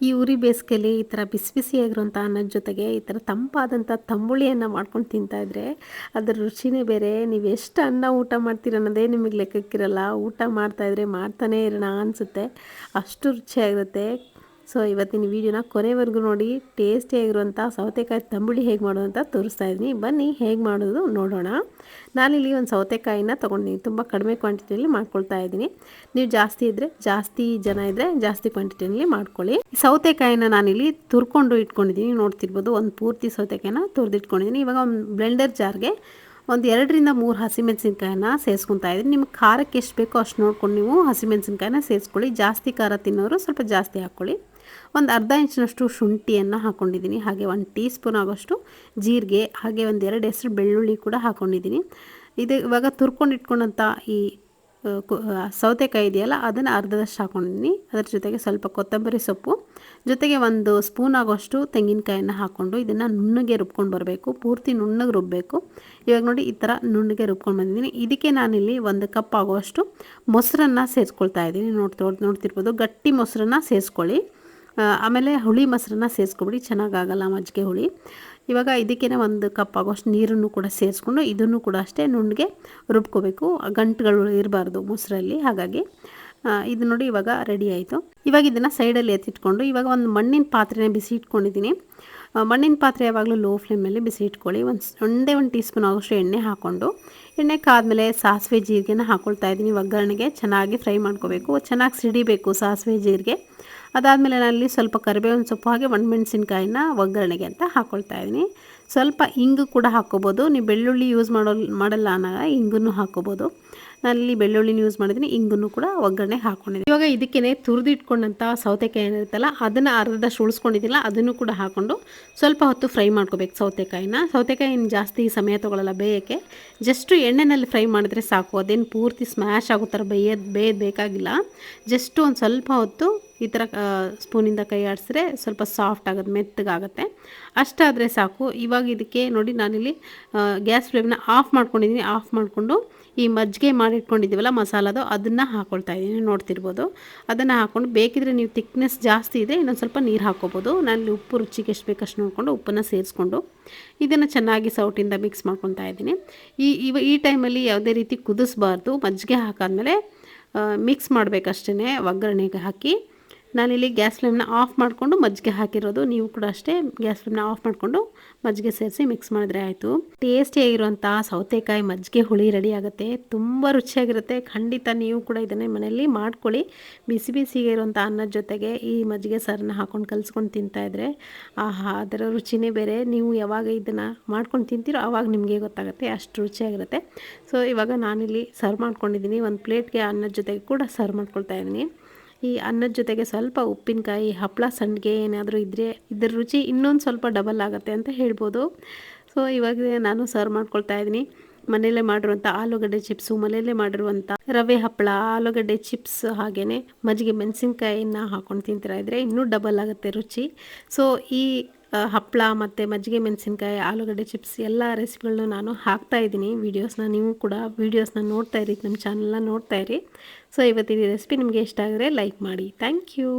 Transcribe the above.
ಈ ಉರಿ ಬೇಸಿಗೆಯಲ್ಲಿ ಈ ಥರ ಬಿಸಿ ಬಿಸಿಯಾಗಿರುವಂಥ ಅನ್ನದ ಜೊತೆಗೆ ಈ ಥರ ತಂಪಾದಂಥ ತಂಬುಳಿಯನ್ನು ಮಾಡ್ಕೊಂಡು ತಿಂತಾಯಿದ್ರೆ ಅದರ ರುಚಿನೇ ಬೇರೆ. ನೀವು ಎಷ್ಟು ಅನ್ನ ಊಟ ಮಾಡ್ತೀರ ಅನ್ನೋದೇ ನಿಮಗೆ ಲೆಕ್ಕಕ್ಕಿರಲ್ಲ. ಊಟ ಮಾಡ್ತಾಯಿದ್ರೆ ಮಾಡ್ತಾನೇ ಇರೋಣ ಅನಿಸುತ್ತೆ. ಅಷ್ಟು ರುಚಿಯಾಗಿರುತ್ತೆ. ಸೊ ಇವತ್ತಿನ ವೀಡಿಯೋನ ಕೊನೆವರೆಗೂ ನೋಡಿ ಟೇಸ್ಟಿಯಾಗಿರುವಂಥ ಸೌತೆಕಾಯಿ ತಂಬುಳಿ ಹೇಗೆ ಮಾಡೋದು ಅಂತ ತೋರಿಸ್ತಾ ಇದ್ದೀನಿ. ಬನ್ನಿ ಹೇಗೆ ಮಾಡೋದು ನೋಡೋಣ. ನಾನಿಲ್ಲಿ ಒಂದು ಸೌತೆಕಾಯಿನ ತೊಗೊಂಡಿದ್ದೀನಿ. ತುಂಬ ಕಡಿಮೆ ಕ್ವಾಂಟಿಟಿಯಲ್ಲಿ ಮಾಡ್ಕೊಳ್ತಾ ಇದ್ದೀನಿ. ನೀವು ಜಾಸ್ತಿ ಇದ್ದರೆ ಜಾಸ್ತಿ ಜನ ಇದ್ದರೆ ಜಾಸ್ತಿ ಕ್ವಾಂಟಿಟಿಯಲ್ಲಿ ಮಾಡ್ಕೊಳ್ಳಿ. ಸೌತೆಕಾಯಿನ ನಾನಿಲ್ಲಿ ತುರ್ಕೊಂಡು ಇಟ್ಕೊಂಡಿದ್ದೀನಿ. ನೋಡ್ತಿರ್ಬೋದು, ಒಂದು ಪೂರ್ತಿ ಸೌತೆಕಾಯಿನ ತುರಿದಿಟ್ಕೊಂಡಿದ್ದೀನಿ. ಇವಾಗ ಒಂದು ಬ್ಲೆಂಡರ್ ಜಾರ್ಗೆ ಒಂದು ಎರಡರಿಂದ ಮೂರು ಹಸಿಮೆಣಸಿನ್ಕಾಯನ್ನ ಸೇರಿಸ್ಕೊತಾ ಇದ್ದೀನಿ. ನಿಮ್ಗೆ ಖಾರಕ್ಕೆ ಎಷ್ಟು ಬೇಕೋ ಅಷ್ಟು ನೋಡ್ಕೊಂಡು ನೀವು ಹಸಿಮೆಣಸಿನ್ಕಾಯನ್ನ ಸೇರಿಸ್ಕೊಳ್ಳಿ. ಜಾಸ್ತಿ ಖಾರ ತಿನ್ನೋರು ಸ್ವಲ್ಪ ಜಾಸ್ತಿ ಹಾಕ್ಕೊಳ್ಳಿ. ಒಂದು ಅರ್ಧ ಇಂಚಿನಷ್ಟು ಶುಂಠಿಯನ್ನು ಹಾಕ್ಕೊಂಡಿದ್ದೀನಿ ಹಾಗೆ ಒಂದು ಟೀ ಸ್ಪೂನ್ ಆಗೋಷ್ಟು ಜೀರಿಗೆ, ಹಾಗೆ ಒಂದು ಎರಡು ಹೆಸರು ಬೆಳ್ಳುಳ್ಳಿ ಕೂಡ ಹಾಕ್ಕೊಂಡಿದ್ದೀನಿ ಇದು ಇವಾಗ ತುರ್ಕೊಂಡಿಟ್ಕೊಂಡಂಥ ಈ ಸೌತೆಕಾಯಿ ಇದೆಯಲ್ಲ, ಅದನ್ನು ಅರ್ಧದಷ್ಟು ಹಾಕ್ಕೊಂಡಿದ್ದೀನಿ ಅದರ ಜೊತೆಗೆ ಸ್ವಲ್ಪ ಕೊತ್ತಂಬರಿ ಸೊಪ್ಪು, ಜೊತೆಗೆ ಒಂದು ಸ್ಪೂನ್ ಆಗೋಷ್ಟು ತೆಂಗಿನಕಾಯನ್ನು ಹಾಕ್ಕೊಂಡು ಇದನ್ನು ನುಣ್ಣಗೆ ರುಬ್ಕೊಂಡು ಬರಬೇಕು. ಪೂರ್ತಿ ನುಣ್ಣಗೆ ರುಬ್ಬಬೇಕು ಇವಾಗ ನೋಡಿ ಈ ಥರ ನುಣ್ಣಗೆ ರುಬ್ಕೊಂಡು ಬಂದಿದ್ದೀನಿ. ಇದಕ್ಕೆ ನಾನಿಲ್ಲಿ ಒಂದು ಕಪ್ ಆಗುವಷ್ಟು ಮೊಸರನ್ನು ಸೇರಿಸ್ಕೊಳ್ತಾ ಇದ್ದೀನಿ. ನೋಡ್ತೋ, ನೋಡ್ತಿರ್ಬೋದು, ಗಟ್ಟಿ ಮೊಸರನ್ನು ಸೇರಿಸ್ಕೊಳ್ಳಿ. ಆಮೇಲೆ ಹುಳಿ ಮೊಸರನ್ನ ಸೇರಿಸ್ಕೊಬಿಡಿ, ಚೆನ್ನಾಗಾಗಲ್ಲ ಮಜ್ಜಿಗೆ ಹುಳಿ. ಇವಾಗ ಇದಕ್ಕೇ ಒಂದು ಕಪ್ ಆಗೋಷ್ಟು ನೀರನ್ನು ಕೂಡ ಸೇರಿಸ್ಕೊಂಡು ಇದನ್ನು ಕೂಡ ಅಷ್ಟೇ ನುಣ್ಣಗೆ ರುಬ್ಕೋಬೇಕು. ಗಂಟುಗಳು ಇರಬಾರ್ದು ಮೊಸರಲ್ಲಿ, ಹಾಗಾಗಿ. ಇದು ನೋಡಿ ಇವಾಗ ರೆಡಿ ಆಯಿತು. ಇವಾಗ ಇದನ್ನು ಸೈಡಲ್ಲಿ ಎತ್ತಿಟ್ಕೊಂಡು, ಇವಾಗ ಒಂದು ಮಣ್ಣಿನ ಪಾತ್ರೆನೇ ಬಿಸಿ ಇಟ್ಕೊಂಡಿದ್ದೀನಿ. ಮಣ್ಣಿನ ಪಾತ್ರೆ ಯಾವಾಗಲೂ ಲೋ ಫ್ಲೇಮಲ್ಲಿ ಬಿಸಿ ಇಟ್ಕೊಳ್ಳಿ. ಒಂದು ಒಂದೇ ಒಂದು ಟೀ ಸ್ಪೂನ್ ಆಗೋಷ್ಟು ಎಣ್ಣೆ ಹಾಕ್ಕೊಂಡು ಎಣ್ಣೆ ಕಾದ್ಮೇಲೆ ಸಾಸಿವೆ ಜೀರಿಗೆನ ಹಾಕ್ಕೊಳ್ತಾ ಇದ್ದೀನಿ. ಒಗ್ಗರಣೆಗೆ ಚೆನ್ನಾಗಿ ಫ್ರೈ ಮಾಡ್ಕೋಬೇಕು. ಚೆನ್ನಾಗಿ ಸಿಡಿಬೇಕು ಸಾಸಿವೆ ಜೀರಿಗೆ. ಅದಾದಮೇಲೆ ಅಲ್ಲಿ ಸ್ವಲ್ಪ ಕರಿಬೇವಿನ ಸೊಪ್ಪು ಹಾಗೆ ಒಣಮೆಣಸಿನ್ಕಾಯಿನ ಒಗ್ಗರಣೆಗೆ ಅಂತ ಹಾಕ್ಕೊಳ್ತಾ ಇದ್ದೀನಿ. ಸ್ವಲ್ಪ ಇಂಗು ಕೂಡ ಹಾಕ್ಕೋಬೋದು ನೀವು ಬೆಳ್ಳುಳ್ಳಿ ಯೂಸ್ ಮಾಡೋ, ಮಾಡಲ್ಲ ಅನ್ನೋ ಇಂಗನ್ನು ಹಾಕ್ಕೋಬೋದು ನಾನಿಲ್ಲಿ ಬೆಳ್ಳುಳ್ಳಿನ ಯೂಸ್ ಮಾಡಿದ್ದೀನಿ ಇಂಗು ಕೂಡ ಒಗ್ಗರಣೆ ಹಾಕ್ಕೊಂಡಿದ್ದೀನಿ ಇವಾಗ ಇದಕ್ಕೇ ತುರಿದಿಟ್ಕೊಂಡಂಥ ಸೌತೆಕಾಯಿ ಏನಿರುತ್ತಲ್ಲ, ಅದನ್ನು ಅರ್ಧದಷ್ಟು ಉಳಿಸ್ಕೊಂಡಿದ್ದಿಲ್ಲ ಅದನ್ನು ಕೂಡ ಹಾಕ್ಕೊಂಡು ಸ್ವಲ್ಪ ಹೊತ್ತು ಫ್ರೈ ಮಾಡ್ಕೋಬೇಕು ಸೌತೆಕಾಯಿನ. ಸೌತೆಕಾಯಿನ ಜಾಸ್ತಿ ಸಮಯ ತೊಗೊಳ್ಳಲ್ಲ ಬೇಯೋಕ್ಕೆ. ಜಸ್ಟು ಎಣ್ಣೆನಲ್ಲಿ ಫ್ರೈ ಮಾಡಿದ್ರೆ ಸಾಕು. ಅದೇನು ಪೂರ್ತಿ ಸ್ಮ್ಯಾಶ್ ಆಗೋ ಥರ ಬೇಯೋದು ಬೇಯೋದು ಬೇಕಾಗಿಲ್ಲ. ಜಸ್ಟು ಒಂದು ಸ್ವಲ್ಪ ಹೊತ್ತು ಈ ಥರ ಸ್ಪೂನಿಂದ ಕೈ ಆಡಿಸಿದ್ರೆ ಸ್ವಲ್ಪ ಸಾಫ್ಟ್ ಆಗುತ್ತೆ ಮೆತ್ತಗಾಗುತ್ತೆ. ಅಷ್ಟಾದರೆ ಸಾಕು. ಇವಾಗ ಇದಕ್ಕೆ ನೋಡಿ ನಾನಿಲ್ಲಿ ಗ್ಯಾಸ್ ಫ್ಲೇಮ್ನ ಆಫ್ ಮಾಡ್ಕೊಂಡಿದ್ದೀನಿ ಆಫ್ ಮಾಡಿಕೊಂಡು ಈ ಮಜ್ಜಿಗೆ ಮಾಡಿಟ್ಕೊಂಡಿದ್ದೀವಲ್ಲ ಮಸಾಲದು, ಅದನ್ನು ಹಾಕ್ಕೊಳ್ತಾ ಇದ್ದೀನಿ. ನೋಡ್ತಿರ್ಬೋದು. ಅದನ್ನು ಹಾಕ್ಕೊಂಡು ಬೇಕಿದ್ರೆ ನೀವು ತಿಕ್ನೆಸ್ ಜಾಸ್ತಿ ಇದೆ ಇನ್ನೊಂದು ಸ್ವಲ್ಪ ನೀರು ಹಾಕ್ಕೋಬೋದು ನಾನು ಉಪ್ಪು ರುಚಿಗೆ ಎಷ್ಟು ಬೇಕಷ್ಟು ನೋಡಿಕೊಂಡು ಉಪ್ಪನ್ನು ಸೇರಿಸ್ಕೊಂಡು ಇದನ್ನು ಚೆನ್ನಾಗಿ ಸೌಟಿಂದ ಮಿಕ್ಸ್ ಮಾಡ್ಕೊತಾ ಇದ್ದೀನಿ. ಈ, ಇವ, ಈ ಟೈಮಲ್ಲಿ ಯಾವುದೇ ರೀತಿ ಕುದಿಸ್ಬಾರ್ದು. ಮಜ್ಜಿಗೆ ಹಾಕಾದ್ಮೇಲೆ ಮಿಕ್ಸ್ ಮಾಡಬೇಕಷ್ಟೇ ಒಗ್ಗರಣೆಗೆ ಹಾಕಿ. ನಾನಿಲ್ಲಿ ಗ್ಯಾಸ್ ಫ್ಲೇಮ್ನ ಆಫ್ ಮಾಡಿಕೊಂಡು ಮಜ್ಜಿಗೆ ಹಾಕಿರೋದು. ನೀವು ಕೂಡ ಅಷ್ಟೇ ಗ್ಯಾಸ್ ಫ್ಲೇಮ್ನ ಆಫ್ ಮಾಡಿಕೊಂಡು ಮಜ್ಜಿಗೆ ಸೇರಿಸಿ ಮಿಕ್ಸ್ ಮಾಡಿದ್ರೆ ಆಯಿತು. ಟೇಸ್ಟಿಯಾಗಿರುವಂಥ ಸೌತೆಕಾಯಿ ಮಜ್ಜಿಗೆ ಹುಳಿ ರೆಡಿ ಆಗುತ್ತೆ. ತುಂಬ ರುಚಿಯಾಗಿರುತ್ತೆ. ಖಂಡಿತ ನೀವು ಕೂಡ ಇದನ್ನೇ ಮನೆಯಲ್ಲಿ ಮಾಡ್ಕೊಳ್ಳಿ. ಬಿಸಿ ಬಿಸಿಗೆ ಇರುವಂಥ ಅನ್ನದ ಜೊತೆಗೆ ಈ ಮಜ್ಜಿಗೆ ಸಾರನ್ನ ಹಾಕೊಂಡು ಕಲಿಸ್ಕೊಂಡು ತಿಂತಾಯಿದ್ರೆ ಆಹಾ, ಅದರ ರುಚಿನೇ ಬೇರೆ. ನೀವು ಯಾವಾಗ ಇದನ್ನು ಮಾಡ್ಕೊಂಡು ತಿಂತೀರೋ ಆವಾಗ ನಿಮಗೆ ಗೊತ್ತಾಗುತ್ತೆ. ಅಷ್ಟು ರುಚಿಯಾಗಿರುತ್ತೆ. ಸೊ ಇವಾಗ ನಾನಿಲ್ಲಿ ಸರ್ವ್ ಮಾಡ್ಕೊಂಡಿದ್ದೀನಿ. ಒಂದು ಪ್ಲೇಟ್ಗೆ ಅನ್ನದ ಜೊತೆಗೆ ಕೂಡ ಸರ್ವ್ ಮಾಡ್ಕೊಳ್ತಾ ಇದ್ದೀನಿ. ಈ ಅನ್ನದ ಜೊತೆಗೆ ಸ್ವಲ್ಪ ಉಪ್ಪಿನಕಾಯಿ ಹಪ್ಪಳ ಸಂಡಿಗೆ ಏನಾದರೂ ಇದ್ದರೆ ಇದರ ರುಚಿ ಇನ್ನೊಂದು ಸ್ವಲ್ಪ ಡಬಲ್ ಆಗುತ್ತೆ ಅಂತ ಹೇಳ್ಬೋದು. ಸೊ ಇವಾಗ ನಾನು ಸರ್ವ್ ಮಾಡ್ಕೊಳ್ತಾ ಇದ್ದೀನಿ. ಮನೆಯಲ್ಲೇ ಮಾಡಿರುವಂಥ ಆಲೂಗಡ್ಡೆ ಚಿಪ್ಸು ಮನೆಯಲ್ಲೇ ಮಾಡಿರುವಂಥ ರವೆ ಹಪ್ಪಳ ಆಲೂಗಡ್ಡೆ ಚಿಪ್ಸ್ ಹಾಗೆಯೇ ಮಜ್ಜಿಗೆ ಮೆಣಸಿನ್ಕಾಯಿನ ಹಾಕೊಂಡು ತಿಂತೀರಾ ಇದ್ದರೆ ಇನ್ನೂ ಡಬಲ್ ಆಗುತ್ತೆ ರುಚಿ. ಸೊ ಈ ಹಪ್ಪಳ ಮತ್ತು ಮಜ್ಜಿಗೆ ಮೆಣಸಿನ್ಕಾಯಿ, ಆಲೂಗಡ್ಡೆ ಚಿಪ್ಸ್ ಎಲ್ಲ ರೆಸಿಪಿಗಳನ್ನ ನಾನು ಹಾಕ್ತಾ ಇದ್ದೀನಿ. ವೀಡಿಯೋಸ್ನ ನೀವು ಕೂಡ ವೀಡಿಯೋಸ್ನ ನೋಡ್ತಾ ಇರಿ ನಮ್ಮ ಚಾನಲ್ನ ನೋಡ್ತಾ ಇರಿ. ಸೊ ಇವತ್ತಿನ ರೆಸಿಪಿ ನಿಮಗೆ ಇಷ್ಟ ಆದರೆ ಲೈಕ್ ಮಾಡಿ. Thank you